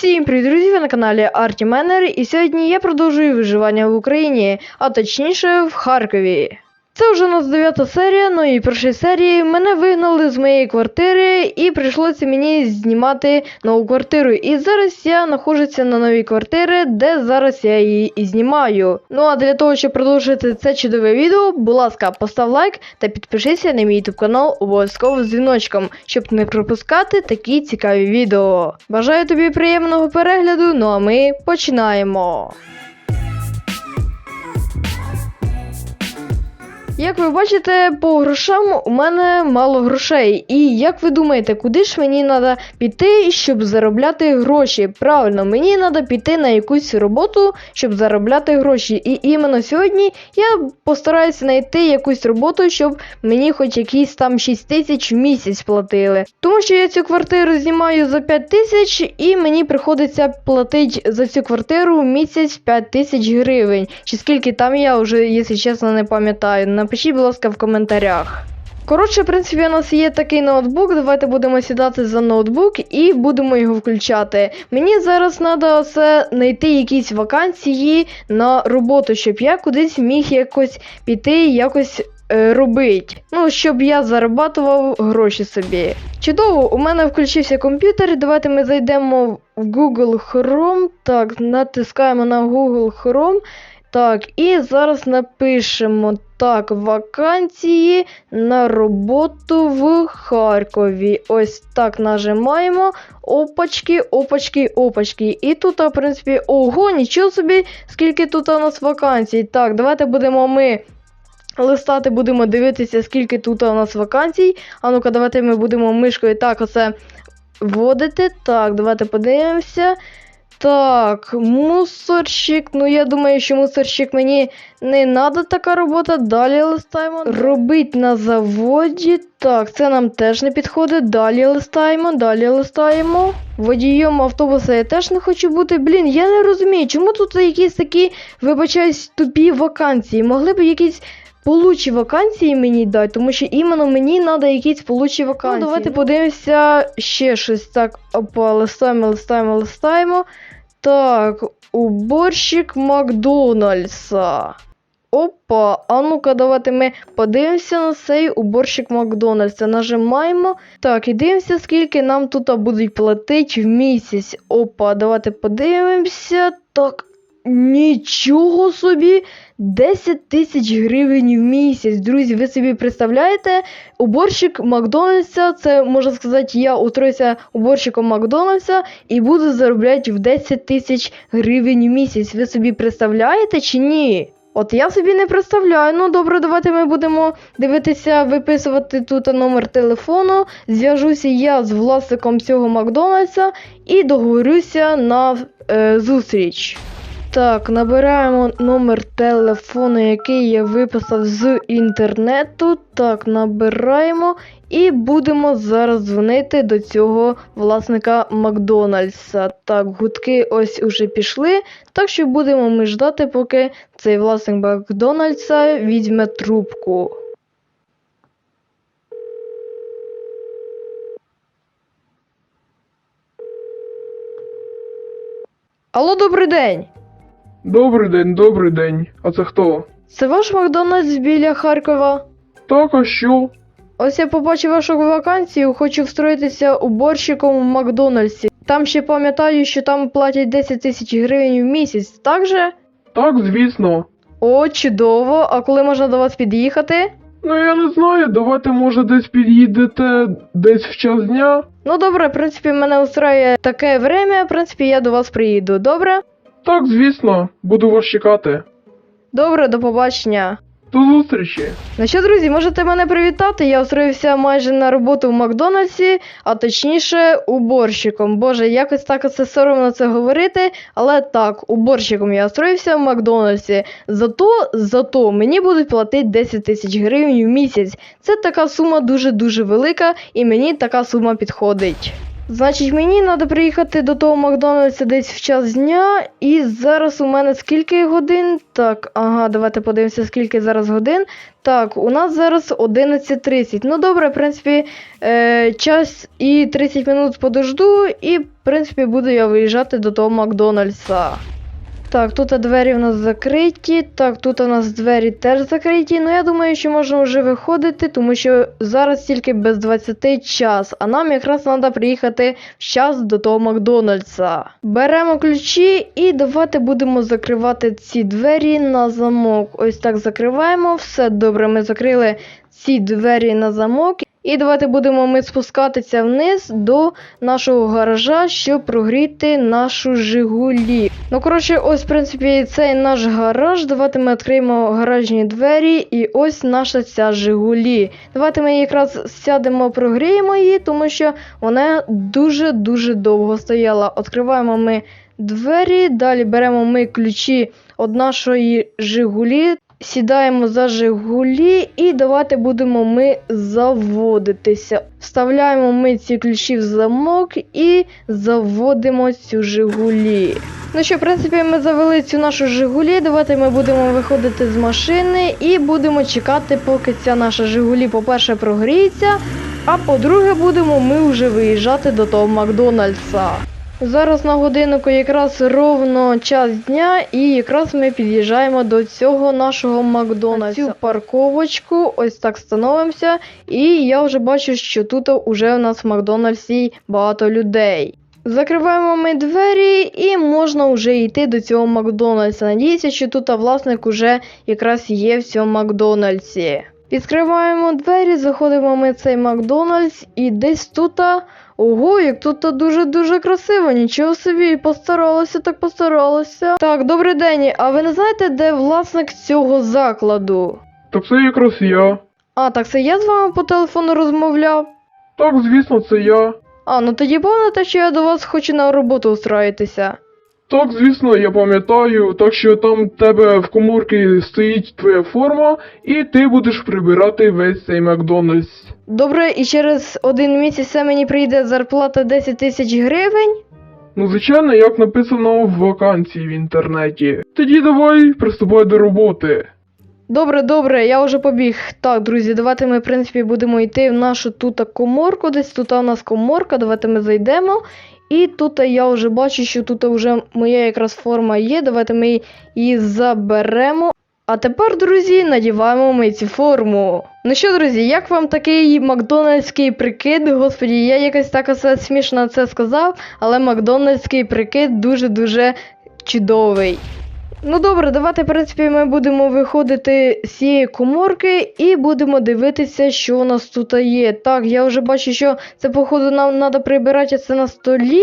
Всім привіт, друзі! Ви на каналі Арті Менер, і сьогодні я продовжую виживання в Україні, а точніше в Харкові. Це вже у нас дев'ята серія, ну і першій серії мене вигнали з моєї квартири і прийшлося мені знімати нову квартиру. І зараз я знаходжуся на новій квартирі, де зараз я її і знімаю. Ну а для того, щоб продовжити це чудове відео, будь ласка, постав лайк та підпишися на мій YouTube канал обов'язково з дзвіночком, щоб не пропускати такі цікаві відео. Бажаю тобі приємного перегляду, ну а ми починаємо. Як ви бачите, по грошам у мене мало грошей. І як ви думаєте, куди ж мені треба піти, щоб заробляти гроші? Правильно, мені треба піти на якусь роботу, щоб заробляти гроші. І іменно сьогодні я постараюся знайти якусь роботу, щоб мені хоч якісь там 6 тисяч в місяць платили. Тому що я цю квартиру знімаю за 5 тисяч, і мені приходиться платити за цю квартиру в місяць 5 тисяч гривень. Чи скільки там я вже, якщо чесно, не пам'ятаю. Напишіть, будь ласка, в коментарях. Коротше, в принципі, у нас є такий ноутбук. Давайте будемо сідати за ноутбук і будемо його включати. Мені зараз треба це знайти якісь вакансії на роботу, щоб я кудись міг якось піти і якось е, робити. Ну, щоб я зарабатував гроші собі. Чудово, у мене включився комп'ютер. Давайте ми зайдемо в Google Chrome. Так, натискаємо на Google Chrome. Так, і зараз напишемо так, вакансії на роботу в Харкові. Ось так нажимаємо. Опачки, опачки, опачки. І тут, в принципі, ого, нічого собі, скільки тут у нас вакансій. Так, давайте будемо ми листати, будемо дивитися, скільки тут у нас вакансій. А ну-ка, давайте ми будемо мишкою так оце вводити. Так, давайте подивимося. Так, мусорщик. Ну, я думаю, що мусорщик мені не треба така робота. Далі листаємо. Робить на заводі. Так, це нам теж не підходить. Далі листаємо, далі листаємо. Водієм автобуса я теж не хочу бути. Блін, я не розумію, чому тут якісь такі, вибачаюсь, тупі вакансії. Могли б якісь. Получі вакансії мені дати, тому що іменно мені треба якісь получі вакансії. Ну, давайте подивимося ще щось. Так, опа, листаємо, листаємо, листаємо. Так, уборщик Макдональдса. Опа, а ну-ка, давайте ми подивимося на цей уборщик Макдональдса. Нажимаємо. Так, і дивимося, скільки нам тут будуть платити в місяць. Опа, давайте подивимося. Так, нічого собі. 10 тисяч гривень в місяць. Друзі, ви собі представляєте? Уборщик Макдональдса, це можна сказати, я устроюся уборщиком Макдональдса і буду заробляти в 10 тисяч гривень в місяць. Ви собі представляєте чи ні? От я собі не представляю. Ну добре, давайте ми будемо дивитися, виписувати тут номер телефону. Зв'яжуся я з власником цього Макдональдса і договорюся на е, зустріч. Так, набираємо номер телефону, який я виписав з інтернету. Так, набираємо і будемо зараз дзвонити до цього власника Макдональдса. Так, гудки ось уже пішли. Так що будемо ми ждати, поки цей власник Макдональдса візьме трубку. Алло, добрий день! Добрий день, добрий день. А це хто? Це ваш Макдональдс біля Харкова? Так, а що? Ось я побачив вашу вакансію, хочу встроїтися уборщиком в Макдональдсі. Там ще пам'ятаю, що там платять 10 тисяч гривень в місяць, так же? Так, звісно. О, чудово! А коли можна до вас під'їхати? Ну я не знаю, давайте може десь під'їдете десь в час дня. Ну добре, в принципі, мене устраює таке время, в принципі, я до вас приїду. Добре? Так, звісно, буду вас чекати. Добре, до побачення. До зустрічі. Ну що, друзі, можете мене привітати. Я устроївся майже на роботу в Макдональдсі, а точніше, уборщиком. Боже, якось так оце соромно це говорити, але так, уборщиком я устроївся в Макдональдсі. Зато, зато мені будуть платити 10 тисяч гривень в місяць. Це така сума дуже-дуже велика, і мені така сума підходить. Значить, мені треба приїхати до того Макдональдса десь в час дня, і зараз у мене скільки годин? Так, ага, давайте подивимося, скільки зараз годин. Так, у нас зараз 11.30. Ну добре, в принципі, е, час і 30 минут подожду, і, в принципі, буду я виїжджати до того Макдональдса. Так, тут двері у нас закриті. Так, тут у нас двері теж закриті. Ну я думаю, що можна вже виходити, тому що зараз тільки без 20 час, а нам якраз треба приїхати в час до того Макдональдса. Беремо ключі і давайте будемо закривати ці двері на замок. Ось так закриваємо. Все добре, ми закрили ці двері на замок. І давайте будемо ми спускатися вниз до нашого гаража, щоб прогріти нашу Жигулі. Ну, коротше, ось, в принципі, цей наш гараж. Давайте ми відкриємо гаражні двері, і ось наша ця Жигулі. Давайте ми якраз сядемо, прогріємо її, тому що вона дуже-дуже довго стояла. Відкриваємо ми двері, далі беремо ми ключі від нашої Жигулі. Сідаємо за Жигулі і давайте будемо ми заводитися. Вставляємо ми ці ключі в замок і заводимо цю Жигулі. Ну що, в принципі, ми завели цю нашу Жигулі. Давайте ми будемо виходити з машини і будемо чекати, поки ця наша Жигулі, по-перше, прогріється, а по-друге, будемо ми вже виїжджати до того Макдональдса. Зараз на годиннику якраз ровно час дня, і якраз ми під'їжджаємо до цього нашого Макдональдса. Цю парковочку, ось так становимося. І я вже бачу, що тут уже у нас в Макдональдсі багато людей. Закриваємо ми двері і можна вже йти до цього Макдональдса. Надіюся, що тут власник уже якраз є в цьому Макдональдсі. Відкриваємо двері, заходимо ми в цей Макдональдс і десь тут. Ого, як тут дуже-дуже красиво, нічого собі, постаралася, так постаралася. Так, добрий день. А ви не знаєте, де власник цього закладу? Так це якраз я. А, так це я з вами по телефону розмовляв. Так, звісно, це я. А, ну тоді пам'ятаєте, що я до вас хочу на роботу устроїтися. Так, звісно, я пам'ятаю, так що там в тебе в коморці стоїть твоя форма, і ти будеш прибирати весь цей Макдональдс. Добре, і через один місяць це мені прийде зарплата 10 тисяч гривень. Ну, звичайно, як написано в вакансії в інтернеті. Тоді давай приступай до роботи. Добре, добре, я вже побіг. Так, друзі, давайте ми, в принципі, будемо йти в нашу тут коморку. Десь тут у нас коморка, давайте ми зайдемо. І тут я вже бачу, що тут вже моя якраз форма є. Давайте ми її заберемо. А тепер, друзі, надіваємо ми цю форму. Ну що, друзі, як вам такий макдональдський прикид? Господі, я якось так оце смішно це сказав, але макдональдський прикид дуже-дуже чудовий. Ну добре, давайте, в принципі, ми будемо виходити з цієї коморки і будемо дивитися, що у нас тут є. Так, я вже бачу, що це, походу, нам треба прибирати це на столі.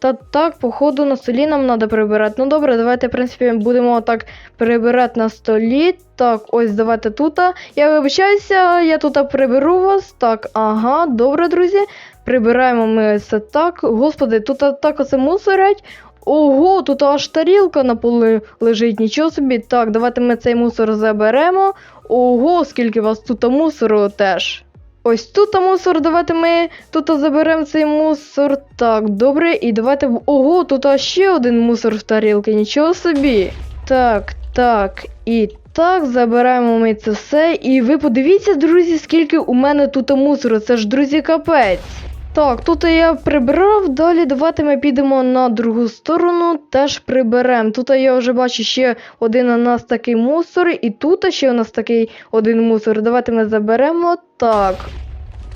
Та так, походу, на столі нам треба прибирати. Ну добре, давайте, в принципі, будемо так прибирати на столі. Так, ось давайте тут. Я вибачаюся, я тут приберу вас. Так, ага, добре, друзі. Прибираємо ми це так. Господи, тут так оце мусорять. Ого, тут аж тарілка на полу лежить, нічого собі. Так, давайте ми цей мусор заберемо. Ого, скільки вас тут мусору теж. Ось тут мусор, давайте ми тут заберемо цей мусор. Так, добре, і давайте. Ого, тут ще один мусор в тарілці, нічого собі. Так, так, і так, забираємо ми це все. І ви подивіться, друзі, скільки у мене тут мусору. Це ж, друзі, капець. Так, тут я прибрав, далі давайте ми підемо на другу сторону, теж приберемо. Тут я вже бачу ще один у нас такий мусор, і тут ще у нас такий один мусор. Давайте ми заберемо. Так.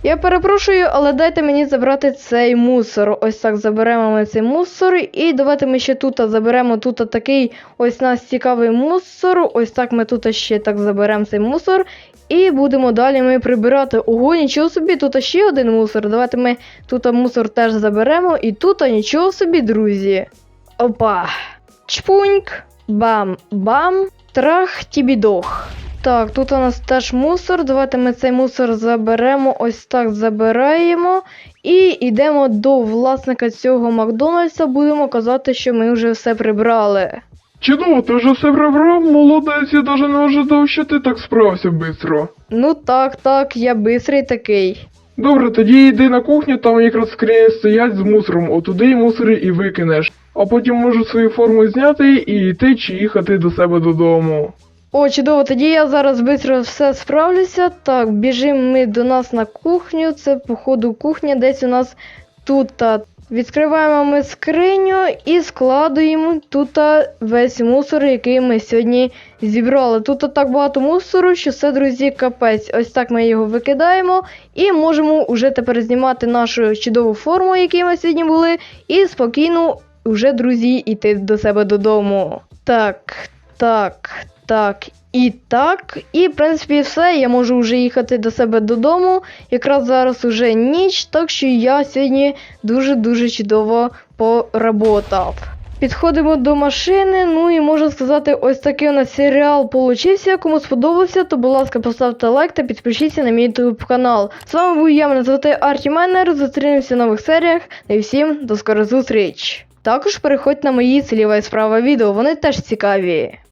Я перепрошую, але дайте мені забрати цей мусор. Ось так заберемо ми цей мусор. І давайте ми ще тут заберемо тут такий ось нас цікавий мусор. Ось так ми тут ще так заберемо цей мусор. І будемо далі ми прибирати. Ого, нічого собі, тут ще один мусор. Давайте ми тут мусор теж заберемо. І тут нічого собі, друзі. Опа. Чпуньк. Бам-бам. Трах тібідох. Так, тут у нас теж мусор. Давайте ми цей мусор заберемо. Ось так забираємо. І йдемо до власника цього Макдональдса. Будемо казати, що ми вже все прибрали. Чудово, ти вже все прибрав, молодець, я даже не ожидав, що ти так справився швидко. Ну так, так, я бистрий такий. Добре, тоді йди на кухню, там якраз скрині стоять з мусором, отуди і мусори і викинеш. А потім можу свою форму зняти і йти чи їхати до себе додому. О, чудово, тоді я зараз швидко все справлюся. Так, біжимо ми до нас на кухню. Це, походу, кухня десь у нас тут. Відкриваємо ми скриню і складуємо тут весь мусор, який ми сьогодні зібрали. Тут так багато мусору, що це, друзі, капець. Ось так ми його викидаємо і можемо вже тепер знімати нашу чудову форму, яку ми сьогодні були, і спокійно вже, друзі, йти до себе додому. Так, так, так. І так, і в принципі все. Я можу вже їхати до себе додому. Якраз зараз уже ніч, так що я сьогодні дуже-дуже чудово поработав. Підходимо до машини. Ну і можна сказати, ось такий у нас серіал получився. Кому сподобався, то будь ласка, поставте лайк та підпишіться на мій YouTube канал. З вами був я, мене звати Арті Менер. Зустрінемося в нових серіях. І всім до скорої зустріч! Також переходьте на мої зліва і справа відео, вони теж цікаві.